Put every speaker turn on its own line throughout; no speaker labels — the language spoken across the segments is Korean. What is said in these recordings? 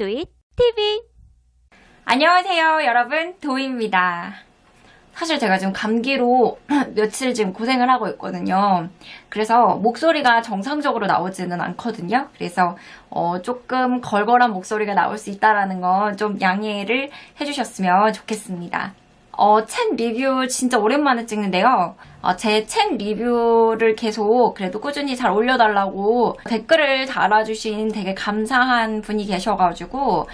핫도잇 TV
안녕하세요, 여러분. 도희입니다. 사실 제가 지금 감기로 며칠 지금 고생을 하고 있거든요. 그래서 목소리가 정상적으로 나오지는 않거든요. 그래서 어, 조금 걸걸한 목소리가 나올 수 있다라는 건좀 양해를 해주셨으면 좋겠습니다. 어, 책 리뷰 진짜 오랜만에 찍는데요. 어, 제책 리뷰를 계속 그래도 꾸준히 잘 올려달라고 댓글을 달아주신 되게 감사한 분이 계셔가지고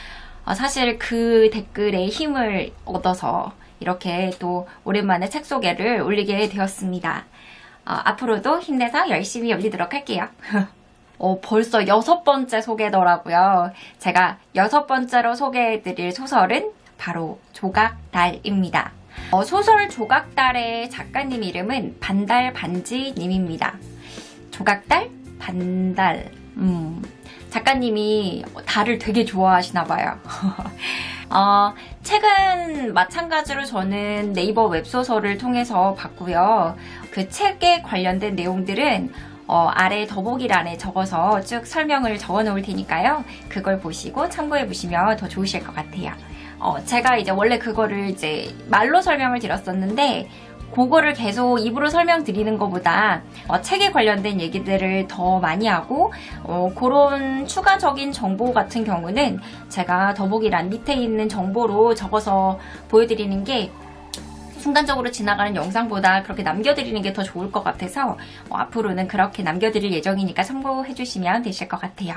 어, 사실 그 댓글에 힘을 얻어서 이렇게 또 오랜만에 책 소개를 올리게 되었습니다. 어, 앞으로도 힘내서 열심히 올리도록 할게요. 어, 벌써 여섯 번째 소개더라고요. 제가 여섯 번째로 소개해드릴 소설은 바로 조각달입니다. 어, 소설 조각달의 작가님 이름은 반달 반지님입니다. 조각달? 반달. 음. 작가님이 달을 되게 좋아하시나 봐요. 어, 책은 마찬가지로 저는 네이버 웹소설을 통해서 봤고요. 그 책에 관련된 내용들은 어, 아래 더보기란에 적어서 쭉 설명을 적어 놓을 테니까요. 그걸 보시고 참고해 보시면 더 좋으실 것 같아요. 어, 제가 이제 원래 그거를 이제 말로 설명을 드렸었는데, 그거를 계속 입으로 설명드리는 것보다 어, 책에 관련된 얘기들을 더 많이 하고 어, 그런 추가적인 정보 같은 경우는 제가 더보기란 밑에 있는 정보로 적어서 보여드리는 게 순간적으로 지나가는 영상보다 그렇게 남겨드리는 게 더 좋을 것 같아서 어, 앞으로는 그렇게 남겨드릴 예정이니까 참고해 주시면 되실 것 같아요.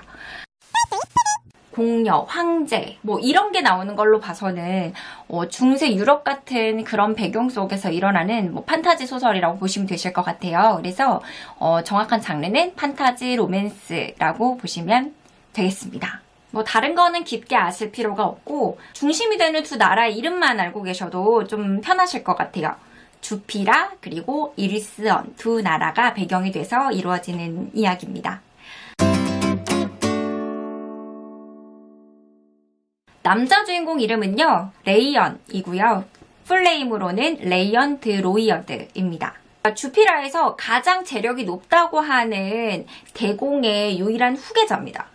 공녀, 황제, 뭐 이런 게 나오는 걸로 봐서는 어, 중세 유럽 같은 그런 배경 속에서 일어나는 뭐 판타지 소설이라고 보시면 되실 것 같아요. 그래서 어, 정확한 장르는 판타지 로맨스라고 보시면 되겠습니다. 뭐 다른 거는 깊게 아실 필요가 없고 중심이 되는 두 나라의 이름만 알고 계셔도 좀 편하실 것 같아요. 주피라 그리고 이리스언 두 나라가 배경이 돼서 이루어지는 이야기입니다. 남자 주인공 이름은요, 레이언이고요. 풀네임으로는 레이언 드 로이어드입니다. 주피라에서 가장 재력이 높다고 하는 대공의 유일한 후계자입니다.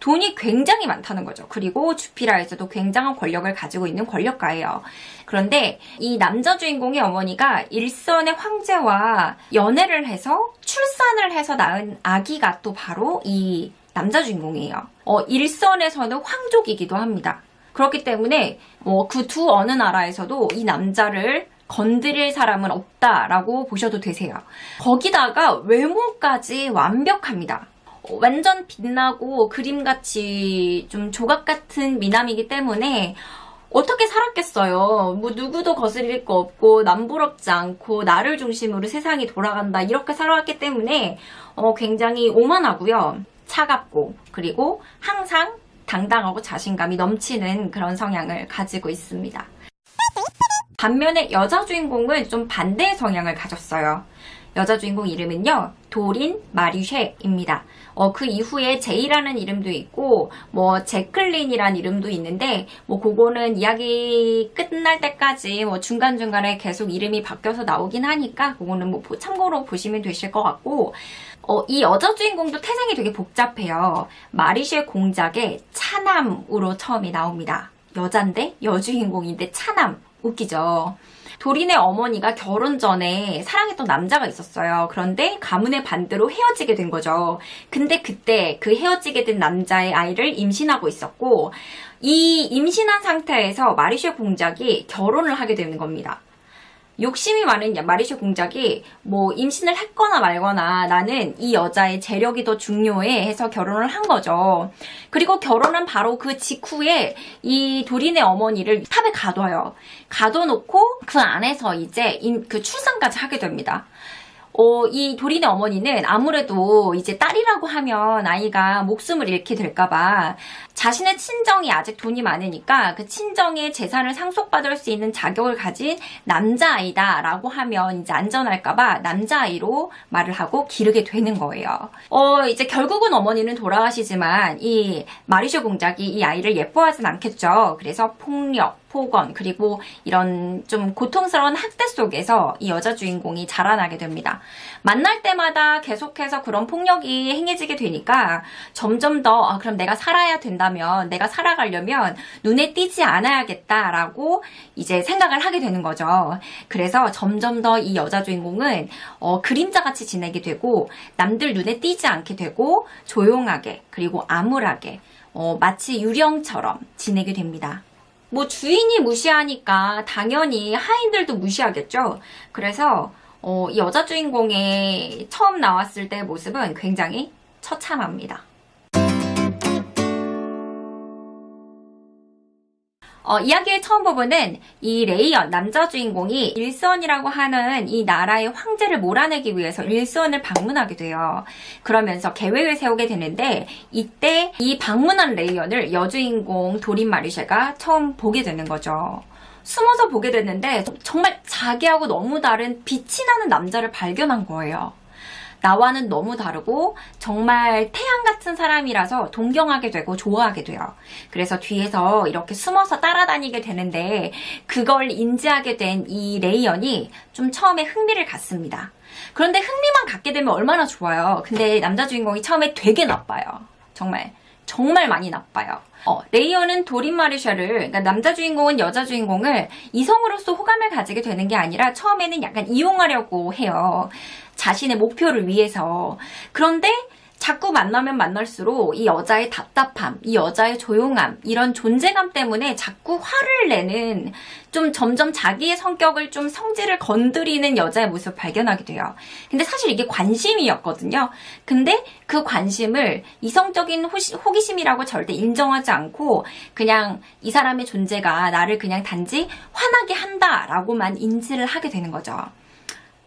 돈이 굉장히 많다는 거죠. 그리고 주피라에서도 굉장한 권력을 가지고 있는 권력가예요. 그런데 이 남자 주인공의 어머니가 일선의 황제와 연애를 해서 출산을 해서 낳은 아기가 또 바로 이 남자 주인공이에요. 어, 일선에서는 황족이기도 합니다. 그렇기 때문에 어, 그두 어느 나라에서도 이 남자를 건드릴 사람은 없다라고 보셔도 되세요. 거기다가 외모까지 완벽합니다. 어, 완전 빛나고 그림같이 좀 조각 같은 미남이기 때문에 어떻게 살았겠어요? 뭐 누구도 거슬릴 거 없고 남부럽지 않고 나를 중심으로 세상이 돌아간다 이렇게 살아왔기 때문에 어, 굉장히 오만하고요. 차갑고 그리고 항상 당당하고 자신감이 넘치는 그런 성향을 가지고 있습니다. 반면에 여자 주인공은 좀 반대의 성향을 가졌어요. 여자 주인공 이름은요, 도린 마리쉐입니다. 어, 그 이후에 제이라는 이름도 있고, 뭐, 제클린이라는 이름도 있는데, 뭐, 그거는 이야기 끝날 때까지 뭐, 중간 중간에 계속 이름이 바뀌어서 나오긴 하니까, 그거는 뭐, 참고로 보시면 되실 것 같고, 어, 이 여자 주인공도 태생이 되게 복잡해요. 마리쉐 공작의 차남으로 처음이 나옵니다. 여잔데, 여주인공인데 차남. 웃기죠? 도린의 어머니가 결혼 전에 사랑했던 남자가 있었어요. 그런데 가문의 반대로 헤어지게 된 거죠. 근데 그때 그 헤어지게 된 남자의 아이를 임신하고 있었고, 이 임신한 상태에서 마리쉐 공작이 결혼을 하게 되는 겁니다. 욕심이 많은 마리쉐 공작이 뭐 임신을 했거나 말거나 나는 이 여자의 재력이 더 중요해 해서 결혼을 한 거죠. 그리고 결혼한 바로 그 직후에 이 도린의 어머니를 탑에 가둬요. 가둬놓고 그 안에서 이제 그 출산까지 하게 됩니다. 어, 이 도린의 어머니는 아무래도 이제 딸이라고 하면 아이가 목숨을 잃게 될까봐 자신의 친정이 아직 돈이 많으니까 그 친정의 재산을 상속받을 수 있는 자격을 가진 남자아이다 라고 하면 이제 안전할까봐 남자아이로 말을 하고 기르게 되는 거예요. 어, 이제 결국은 어머니는 돌아가시지만 이 마리쇼 공작이 이 아이를 예뻐하진 않겠죠. 그래서 폭력, 폭언, 그리고 이런 좀 고통스러운 학대 속에서 이 여자 주인공이 자라나게 됩니다. 만날 때마다 계속해서 그런 폭력이 행해지게 되니까 점점 더 아, 그럼 내가 살아야 된다면 내가 살아가려면 눈에 띄지 않아야겠다라고 이제 생각을 하게 되는 거죠. 그래서 점점 더 이 여자 주인공은 어, 그림자 같이 지내게 되고 남들 눈에 띄지 않게 되고 조용하게 그리고 암울하게 어, 마치 유령처럼 지내게 됩니다. 뭐 주인이 무시하니까 당연히 하인들도 무시하겠죠. 그래서 어, 이 여자 주인공의 처음 나왔을 때 모습은 굉장히 처참합니다. 어, 이야기의 처음 부분은 이 레이언, 남자 주인공이 일선이라고 하는 이 나라의 황제를 몰아내기 위해서 일선을 방문하게 돼요. 그러면서 계획을 세우게 되는데 이때 이 방문한 레이언을 여주인공 도린 마리쉐가 처음 보게 되는 거죠. 숨어서 보게 됐는데 정말 자기하고 너무 다른 빛이 나는 남자를 발견한 거예요. 나와는 너무 다르고 정말 태양 같은 사람이라서 동경하게 되고 좋아하게 돼요. 그래서 뒤에서 이렇게 숨어서 따라다니게 되는데 그걸 인지하게 된 이 레이언이 좀 처음에 흥미를 갖습니다. 그런데 흥미만 갖게 되면 얼마나 좋아요. 근데 남자 주인공이 처음에 되게 나빠요. 정말 정말 많이 나빠요. 어, 레이언은 도린 마르샤를, 그러니까 남자 주인공은 여자 주인공을 이성으로서 호감을 가지게 되는 게 아니라 처음에는 약간 이용하려고 해요. 자신의 목표를 위해서. 그런데 자꾸 만나면 만날수록 이 여자의 답답함, 이 여자의 조용함, 이런 존재감 때문에 자꾸 화를 내는 좀 점점 자기의 성격을 좀 성질을 건드리는 여자의 모습을 발견하게 돼요. 근데 사실 이게 관심이었거든요. 근데 그 관심을 이성적인 호시- 호기심이라고 절대 인정하지 않고 그냥 이 사람의 존재가 나를 그냥 단지 화나게 한다라고만 인지를 하게 되는 거죠.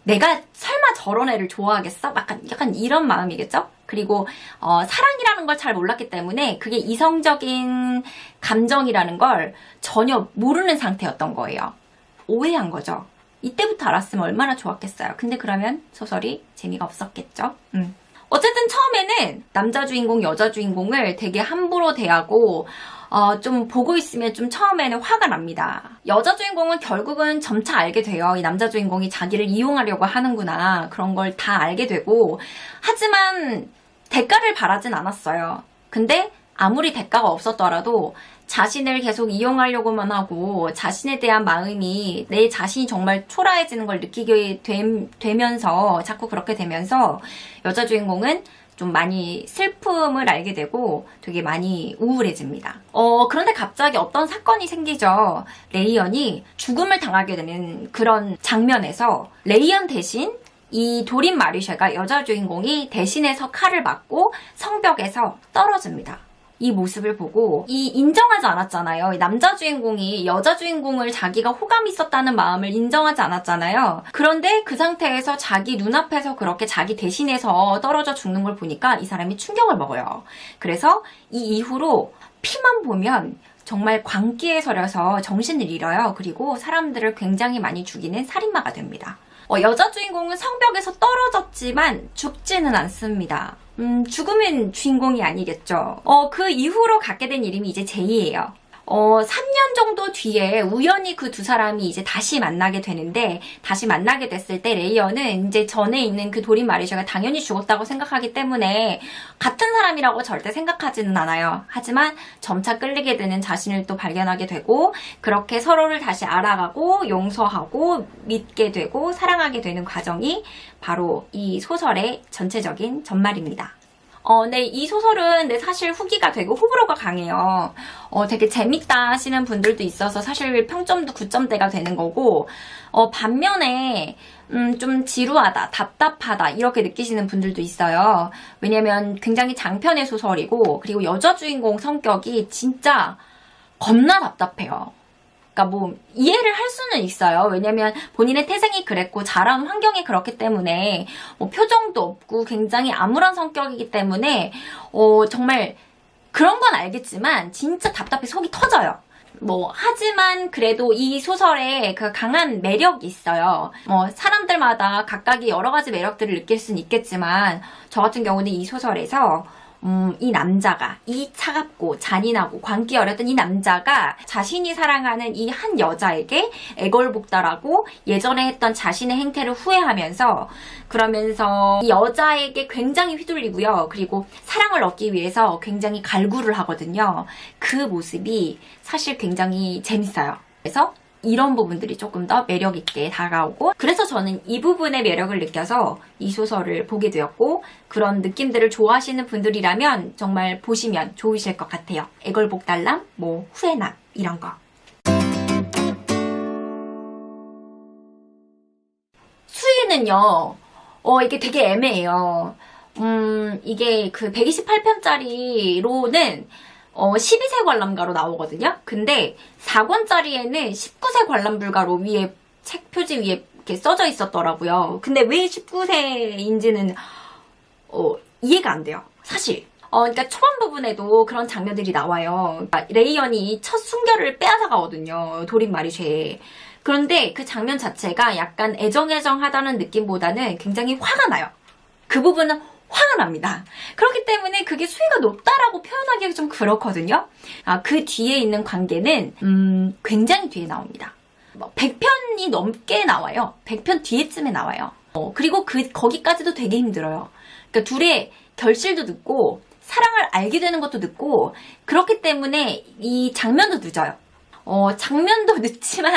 내가 설마 저런 애를 좋아하겠어? 약간, 약간 이런 마음이겠죠? 그리고, 어, 사랑이라는 걸 잘 몰랐기 때문에 그게 이성적인 감정이라는 걸 전혀 모르는 상태였던 거예요. 오해한 거죠. 이때부터 알았으면 얼마나 좋았겠어요. 근데 그러면 소설이 재미가 없었겠죠? 음. 어쨌든 처음에는 남자 주인공, 여자 주인공을 되게 함부로 대하고, 어, 좀 보고 있으면 좀 처음에는 화가 납니다. 여자 주인공은 결국은 점차 알게 돼요. 이 남자 주인공이 자기를 이용하려고 하는구나. 그런 걸 다 알게 되고. 하지만 대가를 바라진 않았어요. 근데 아무리 대가가 없었더라도 자신을 계속 이용하려고만 하고 자신에 대한 마음이 내 자신이 정말 초라해지는 걸 느끼게 됨- 되면서 자꾸 그렇게 되면서 여자 주인공은 좀 많이 슬픔을 알게 되고 되게 많이 우울해집니다. 어, 그런데 갑자기 어떤 사건이 생기죠. 레이언이 죽음을 당하게 되는 그런 장면에서 레이언 대신 이 도린 마리쉐가 여자 주인공이 대신해서 칼을 맞고 성벽에서 떨어집니다. 이 모습을 보고 이 인정하지 않았잖아요. 이 남자 주인공이 여자 주인공을 자기가 호감 있었다는 마음을 인정하지 않았잖아요. 그런데 그 상태에서 자기 눈앞에서 그렇게 자기 대신해서 떨어져 죽는 걸 보니까 이 사람이 충격을 먹어요. 그래서 이 이후로 피만 보면 정말 광기에 서려서 정신을 잃어요. 그리고 사람들을 굉장히 많이 죽이는 살인마가 됩니다. 어, 여자 주인공은 성벽에서 떨어졌지만 죽지는 않습니다. 음, 죽으면 주인공이 아니겠죠. 어, 그 이후로 갖게 된 이름이 이제 제이예요. 어, 3년 정도 뒤에 우연히 그 두 사람이 이제 다시 만나게 되는데, 다시 만나게 됐을 때 레이어는 이제 전에 있는 그 도린 마리샤가 당연히 죽었다고 생각하기 때문에, 같은 사람이라고 절대 생각하지는 않아요. 하지만 점차 끌리게 되는 자신을 또 발견하게 되고, 그렇게 서로를 다시 알아가고, 용서하고, 믿게 되고, 사랑하게 되는 과정이 바로 이 소설의 전체적인 전말입니다. 어, 네, 이 소설은 네, 사실 후기가 되게 호불호가 강해요. 어, 되게 재밌다 하시는 분들도 있어서 사실 평점도 9점대가 되는 거고, 어, 반면에, 음, 좀 지루하다, 답답하다, 이렇게 느끼시는 분들도 있어요. 왜냐면 굉장히 장편의 소설이고, 그리고 여자 주인공 성격이 진짜 겁나 답답해요. 그러니까 뭐 이해를 할 수는 있어요. 왜냐면 본인의 태생이 그랬고 자란 환경이 그렇기 때문에 뭐 표정도 없고 굉장히 암울한 성격이기 때문에 어 정말 그런 건 알겠지만 진짜 답답해 속이 터져요. 뭐 하지만 그래도 이 소설에 그 강한 매력이 있어요. 뭐 사람들마다 각각의 여러 가지 매력들을 느낄 수는 있겠지만 저 같은 경우는 이 소설에서 음, 이 남자가, 이 차갑고 잔인하고 광기 어렸던 이 남자가 자신이 사랑하는 이 한 여자에게 애걸복달하고 예전에 했던 자신의 행태를 후회하면서 그러면서 이 여자에게 굉장히 휘둘리고요. 그리고 사랑을 얻기 위해서 굉장히 갈구를 하거든요. 그 모습이 사실 굉장히 재밌어요. 그래서 이런 부분들이 조금 더 매력 있게 다가오고 그래서 저는 이 부분의 매력을 느껴서 이 소설을 보게 되었고 그런 느낌들을 좋아하시는 분들이라면 정말 보시면 좋으실 것 같아요. 애걸복달남, 뭐 후회남 이런 거. 수위는요, 어, 이게 되게 애매해요. 음, 이게 그 128편짜리로는 어, 12세 관람가로 나오거든요. 근데 4권짜리에는 19세 관람 불가로 위에 책 표지 위에 이렇게 써져 있었더라고요. 근데 왜 19세인지는 어, 이해가 안 돼요. 사실. 어, 그러니까 초반 부분에도 그런 장면들이 나와요. 그러니까 레이언이 첫 순결을 빼앗아가거든요. 도린 마리쉐에. 그런데 그 장면 자체가 약간 애정애정하다는 느낌보다는 굉장히 화가 나요. 그 부분은 화가 납니다. 그렇기 때문에 그게 수위가 높다라고 표현하기가 좀 그렇거든요. 아, 그 뒤에 있는 관계는, 음, 굉장히 뒤에 나옵니다. 뭐 100편이 넘게 나와요. 100편 뒤에쯤에 나와요. 어, 그리고 그, 거기까지도 되게 힘들어요. 그러니까 둘의 결실도 늦고, 사랑을 알게 되는 것도 늦고, 그렇기 때문에 이 장면도 늦어요. 어, 장면도 늦지만,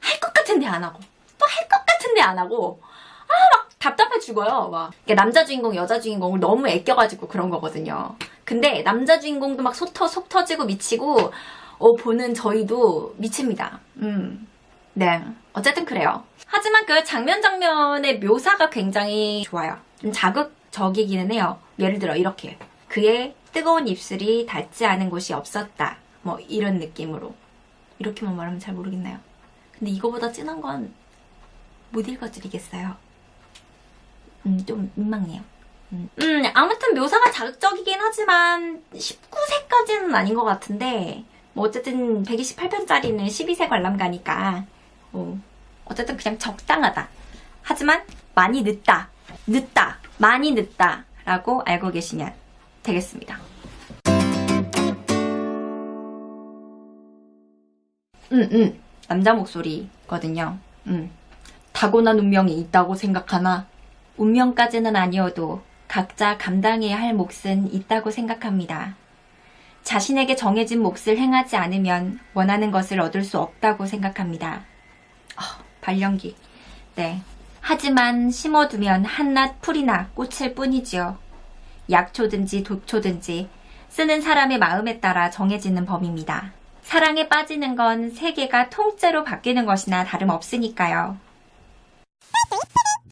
할 것 같은데 안 하고, 또 할 것 같은데 안 하고, 아, 막 답답해 죽어요. 막. 남자 주인공, 여자 주인공을 너무 애껴가지고 그런 거거든요. 근데 남자 주인공도 막 속, 터, 속 터지고 미치고, 어, 보는 저희도 미칩니다. 음. 네. 어쨌든 그래요. 하지만 그 장면 장면의 묘사가 굉장히 좋아요. 좀 자극적이기는 해요. 예를 들어 이렇게. 그의 뜨거운 입술이 닿지 않은 곳이 없었다. 뭐 이런 느낌으로. 이렇게만 말하면 잘 모르겠나요? 근데 이거보다 진한 건 못 읽어드리겠어요. 음, 좀 민망해요. 음, 음, 아무튼 묘사가 자극적이긴 하지만 19세까지는 아닌 것 같은데 뭐 어쨌든 128편짜리는 12세 관람가니까 어, 어쨌든 그냥 적당하다. 하지만 많이 늦다. 늦다. 많이 늦다. 라고 알고 계시면 되겠습니다. 음, 음. 남자 목소리거든요. 음. 타고난 운명이 있다고 생각하나? 운명까지는 아니어도 각자 감당해야 할 몫은 있다고 생각합니다. 자신에게 정해진 몫을 행하지 않으면 원하는 것을 얻을 수 없다고 생각합니다. 아, 발연기. 네. 하지만 심어두면 한낱 풀이나 꽃일 뿐이지요. 약초든지 독초든지 쓰는 사람의 마음에 따라 정해지는 법입니다. 사랑에 빠지는 건 세계가 통째로 바뀌는 것이나 다름없으니까요.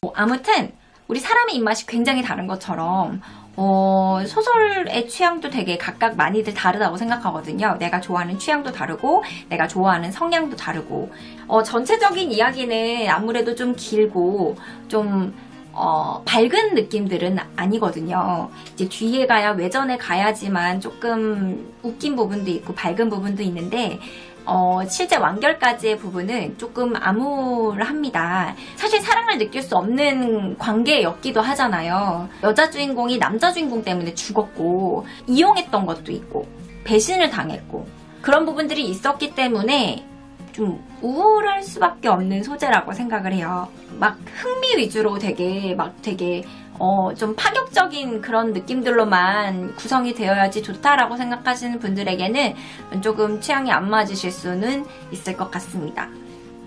뭐, 아무튼 우리 사람의 입맛이 굉장히 다른 것처럼 어, 소설의 취향도 되게 각각 많이들 다르다고 생각하거든요. 내가 좋아하는 취향도 다르고, 내가 좋아하는 성향도 다르고, 어, 전체적인 이야기는 아무래도 좀 길고, 좀, 어, 밝은 느낌들은 아니거든요. 이제 뒤에 가야, 외전에 가야지만 조금 웃긴 부분도 있고, 밝은 부분도 있는데, 어, 실제 완결까지의 부분은 조금 암울합니다. 사실 사랑을 느낄 수 없는 관계였기도 하잖아요. 여자 주인공이 남자 주인공 때문에 죽었고, 이용했던 것도 있고, 배신을 당했고, 그런 부분들이 있었기 때문에 좀 우울할 수밖에 없는 소재라고 생각을 해요. 막 흥미 위주로 되게, 막 되게 어, 좀 파격적인 그런 느낌들로만 구성이 되어야지 좋다라고 생각하시는 분들에게는 조금 취향이 안 맞으실 수는 있을 것 같습니다.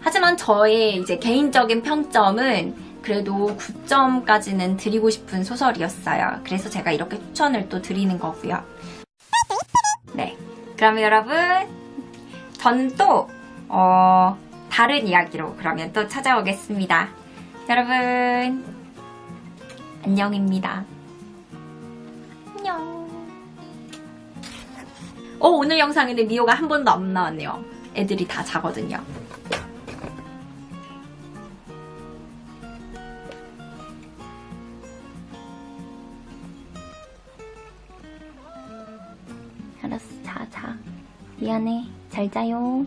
하지만 저의 이제 개인적인 평점은 그래도 9점까지는 드리고 싶은 소설이었어요. 그래서 제가 이렇게 추천을 또 드리는 거고요. 네. 그러면 여러분, 저는 또, 어, 다른 이야기로 그러면 또 찾아오겠습니다. 여러분, 안녕입니다. 안녕. 어, 오늘 영상에는 미호가 한 번도 안 나왔네요. 애들이 다 자거든요. 알았어, 자, 자. 미안해. 잘 자요.